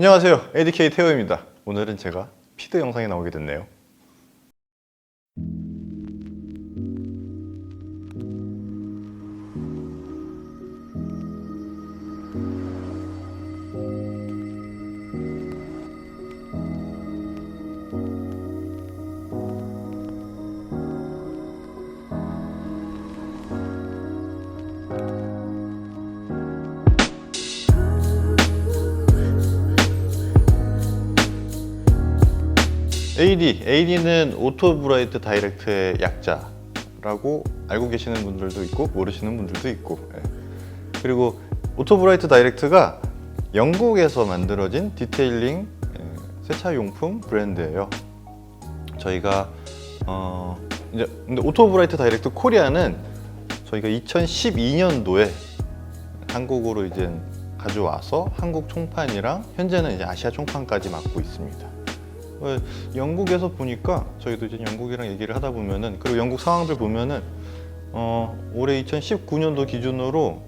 안녕하세요. ADK 태호입니다. 오늘은 제가 피드 영상에 나오게 됐네요. AD, AD는 오토 브라이트 다이렉트의 약자라고 알고 계시는 분들도 있고 모르시는 분들도 있고 예. 그리고 오토 브라이트 다이렉트가 영국에서 만들어진 디테일링 예, 세차 용품 브랜드예요. 저희가 어 이제 근데 오토 브라이트 다이렉트 코리아는 저희가 2012년도에 한국으로 이제 가져와서 한국 총판이랑 현재는 이제 아시아 총판까지 맡고 있습니다. 어, 영국에서 보니까 저희도 이제 영국이랑 얘기를 하다 보면은 그리고 영국 상황들 보면은 어, 올해 2019년도 기준으로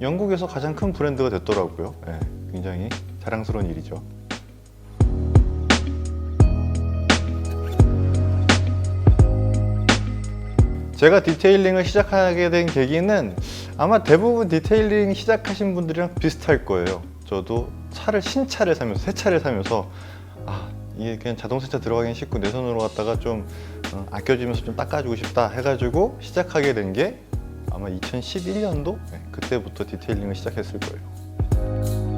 영국에서 가장 큰 브랜드가 됐더라고요. 예, 굉장히 자랑스러운 일이죠. 제가 디테일링을 시작하게 된 계기는 아마 대부분 디테일링 시작하신 분들이랑 비슷할 거예요. 저도 차를 신차를 사면서 새 차를 사면서 아 이게 그냥 자동 세차 들어가긴 쉽고 내 손으로 갖다가 좀 어, 아껴주면서 좀 닦아주고 싶다 해가지고 시작하게 된 게 아마 2011년도 그때부터 디테일링을 시작했을 거예요.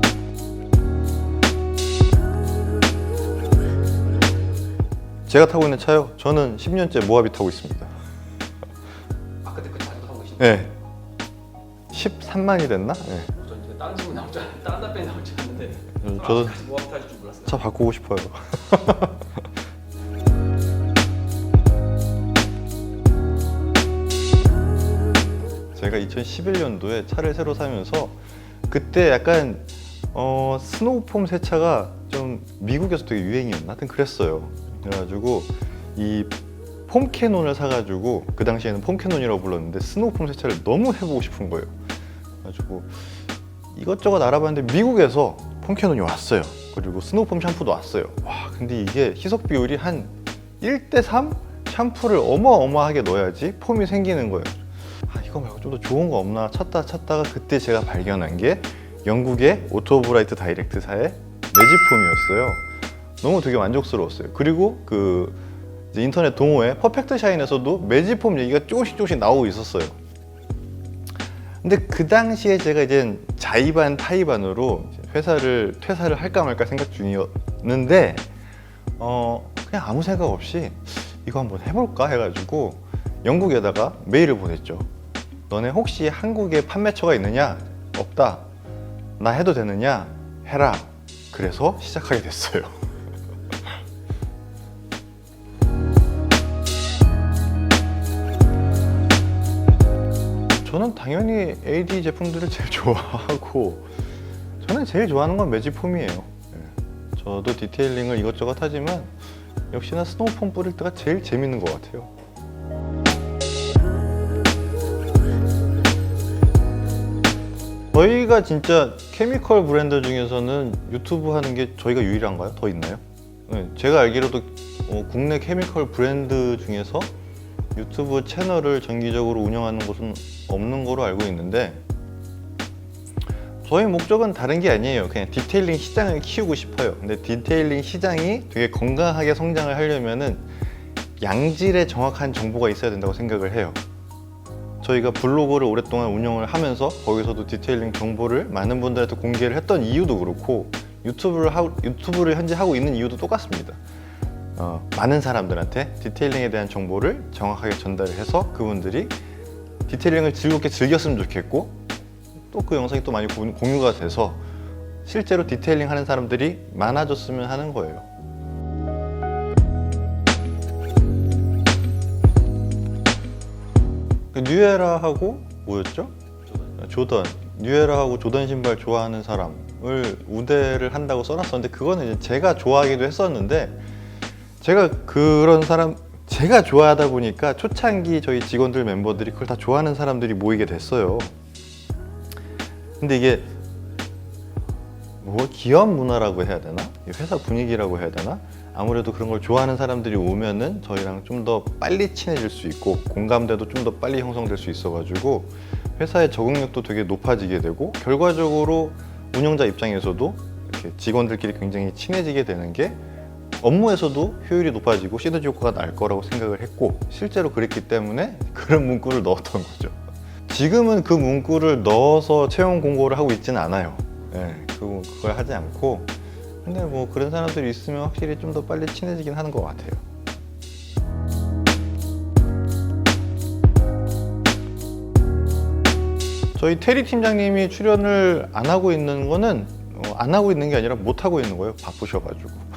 제가 타고 있는 차요. 저는 10년째 모하비 타고 있습니다. 아 그때 그 자주 타고 계신 네. 13만이 됐나? 네. 다른 친구 나올 줄 알았는데 다른 답변이 나올 줄 알았는데 음, 저도 아직까지 모함 타실 줄 몰랐어요 차 바꾸고 싶어요. 제가 2011년도에 차를 새로 사면서 그때 약간 어, 스노우폼 세차가 좀 미국에서 되게 유행이었나? 하여튼 그랬어요. 그래가지고 이 폼캐논을 사가지고 그 당시에는 폼캐논이라고 불렀는데 스노우폼 세차를 너무 해보고 싶은 거예요. 그래가지고 이것저것 알아봤는데 미국에서 폼캐논이 왔어요. 그리고 스노우폼 샴푸도 왔어요. 와, 근데 이게 희석 비율이 한 1대 3 샴푸를 어마어마하게 넣어야지 폼이 생기는 거예요. 아, 이거 말고 좀 더 좋은 거 없나 찾다 찾다가 그때 제가 발견한 게 영국의 오토브라이트 다이렉트사의 매직폼이었어요. 너무 되게 만족스러웠어요. 그리고 그 인터넷 동호회 퍼펙트 샤인에서도 매직폼 얘기가 조금씩 조금씩 나오고 있었어요. 근데 그 당시에 제가 이제 자의반 타의반으로 회사를 퇴사를 할까 말까 생각 중이었는데 어 그냥 아무 생각 없이 이거 한번 해볼까 해가지고 영국에다가 메일을 보냈죠. 너네 혹시 한국에 판매처가 있느냐? 없다. 나 해도 되느냐? 해라. 그래서 시작하게 됐어요. 저는 당연히 AD 제품들을 제일 좋아하고 저는 제일 좋아하는 건 매직폼이에요. 예. 저도 디테일링을 이것저것 하지만 역시나 스노우폼 뿌릴 때가 제일 재밌는 것 같아요. 저희가 진짜 케미컬 브랜드 중에서는 유튜브 하는 게 저희가 유일한가요? 더 있나요? 네, 제가 알기로도 어, 국내 케미컬 브랜드 중에서 유튜브 채널을 정기적으로 운영하는 곳은 없는 거로 알고 있는데 저희 목적은 다른 게 아니에요. 그냥 디테일링 시장을 키우고 싶어요. 근데 디테일링 시장이 되게 건강하게 성장을 하려면은 양질의 정확한 정보가 있어야 된다고 생각을 해요. 저희가 블로그를 오랫동안 운영을 하면서 거기서도 디테일링 정보를 많은 분들한테 공개를 했던 이유도 그렇고 유튜브를 하고, 유튜브를 현재 하고 있는 이유도 똑같습니다. 어, 많은 사람들한테 디테일링에 대한 정보를 정확하게 전달을 해서 그분들이 디테일링을 즐겁게 즐겼으면 좋겠고 또 그 영상이 또 많이 공- 공유가 돼서 실제로 디테일링 하는 사람들이 많아졌으면 하는 거예요. 그 뉴에라하고 뭐였죠? 조던. 뉴에라하고 조던 신발 좋아하는 사람을 우대를 한다고 써놨었는데 그거는 이제 제가 좋아하기도 했었는데 제가 그런 사람 제가 좋아하다 보니까 초창기 저희 직원들 멤버들이 그걸 다 좋아하는 사람들이 모이게 됐어요. 근데 이게 뭐 기업 문화라고 해야 되나? 이 회사 분위기라고 해야 되나? 아무래도 그런 걸 좋아하는 사람들이 오면은 저희랑 좀 더 빨리 친해질 수 있고 공감대도 좀 더 빨리 형성될 수 있어가지고 회사의 적응력도 되게 높아지게 되고 결과적으로 운영자 입장에서도 이렇게 직원들끼리 굉장히 친해지게 되는 게 업무에서도 효율이 높아지고 시너지 효과가 날 거라고 생각을 했고 실제로 그랬기 때문에 그런 문구를 넣었던 거죠. 지금은 그 문구를 넣어서 채용 공고를 하고 있지는 않아요. 예, 그, 그걸 하지 않고 근데 뭐 그런 사람들이 있으면 확실히 좀 더 빨리 친해지긴 하는 것 같아요. 저희 테리 팀장님이 출연을 안 하고 있는 거는 어, 안 하고 있는 게 아니라 못 하고 있는 거예요. 바쁘셔가지고.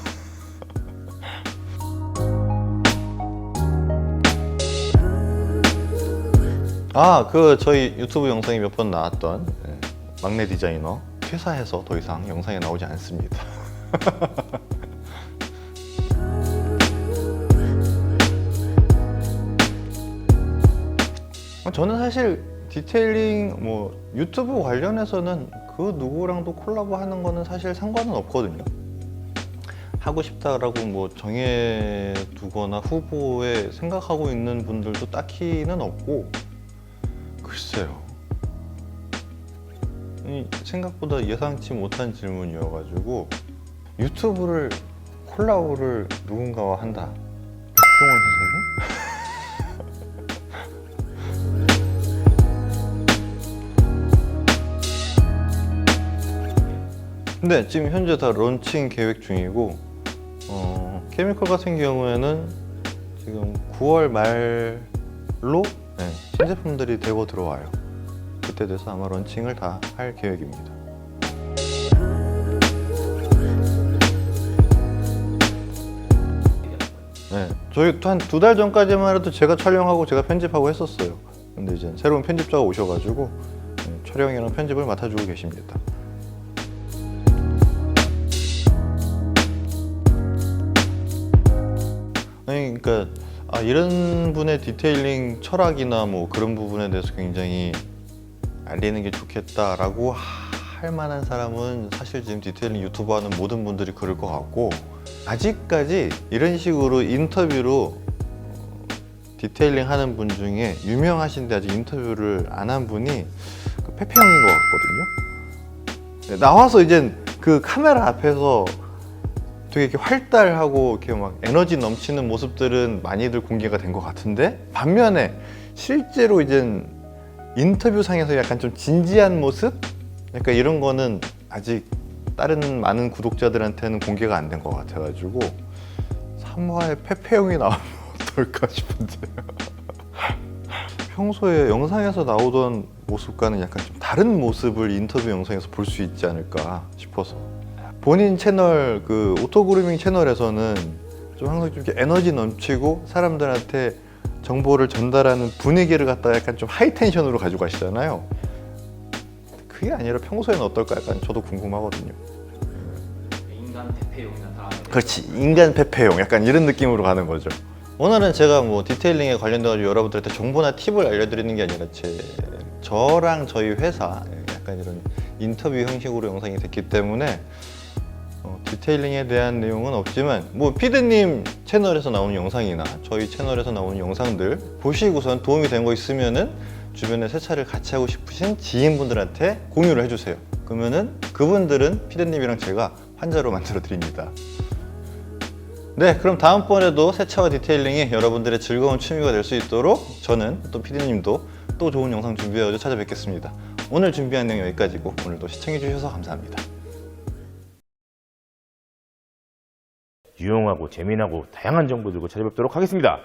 아, 그 저희 유튜브 영상에 몇번 나왔던 예, 막내 디자이너 퇴사해서 더 이상 영상에 나오지 않습니다. 저는 사실 디테일링 뭐 유튜브 관련해서는 그 누구랑도 콜라보 하는 거는 사실 상관은 없거든요. 하고 싶다라고 뭐 정해 두거나 후보에 생각하고 있는 분들도 딱히는 없고 글쎄요. 이 생각보다 예상치 못한 질문이어가지고 유튜브를 콜라보를 누군가와 한다. 백종원 선생님? 근데 지금 현재 다 런칭 계획 중이고 어, 케미컬 같은 경우에는 지금 9월 말로 네, 신제품들이 대거 들어와요. 그때 돼서 아마 런칭을 다 할 계획입니다. 네, 저희 한 두 달 전까지만 해도 제가 촬영하고 제가 편집하고 했었어요. 근데 이제 새로운 편집자가 오셔가지고 네, 촬영이랑 편집을 맡아주고 계십니다. 아니 그러니까 아, 이런 분의 디테일링 철학이나 뭐 그런 부분에 대해서 굉장히 알리는 게 좋겠다라고 할 만한 사람은 사실 지금 디테일링 유튜버 하는 모든 분들이 그럴 것 같고 아직까지 이런 식으로 인터뷰로 어, 디테일링 하는 분 중에 유명하신데 아직 인터뷰를 안 한 분이 그 페페 형인 것 같거든요. 네, 나와서 이제 그 카메라 앞에서 되게 이렇게 활달하고 이렇게 막 에너지 넘치는 모습들은 많이들 공개가 된 것 같은데 반면에 실제로 이제 인터뷰상에서 약간 좀 진지한 모습? 약간 이런 거는 아직 다른 많은 구독자들한테는 공개가 안 된 것 같아가지고 3화에 페페용이 나오면 어떨까 싶은데 평소에 영상에서 나오던 모습과는 약간 좀 다른 모습을 인터뷰 영상에서 볼 수 있지 않을까 싶어서 본인 채널 그 오토그루밍 채널에서는 좀 항상 좀 이렇게 에너지 넘치고 사람들한테 정보를 전달하는 분위기를 갖다가 약간 좀 하이텐션으로 가지고 가시잖아요. 그게 아니라 평소에는 어떨까 약간 저도 궁금하거든요. 인간 대패용이나 다음에 그렇지 인간 페페용 약간 이런 느낌으로 가는 거죠. 오늘은 제가 뭐 디테일링에 관련돼서 여러분들한테 정보나 팁을 알려드리는 게 아니라 제 저랑 저희 회사 약간 이런 인터뷰 형식으로 영상이 됐기 때문에 어, 디테일링에 대한 내용은 없지만 뭐 피드님 채널에서 나오는 영상이나 저희 채널에서 나오는 영상들 보시고선 도움이 된 거 있으면은 주변에 세차를 같이 하고 싶으신 지인분들한테 공유를 해주세요. 그러면은 그분들은 피드님이랑 제가 환자로 만들어 드립니다. 네, 그럼 다음번에도 세차와 디테일링이 여러분들의 즐거운 취미가 될 수 있도록 저는 또 피디님도 또 좋은 영상 준비해서 찾아뵙겠습니다. 오늘 준비한 내용 여기까지고 오늘도 시청해주셔서 감사합니다. 유용하고 재미나고 다양한 정보 들고 찾아뵙도록 하겠습니다.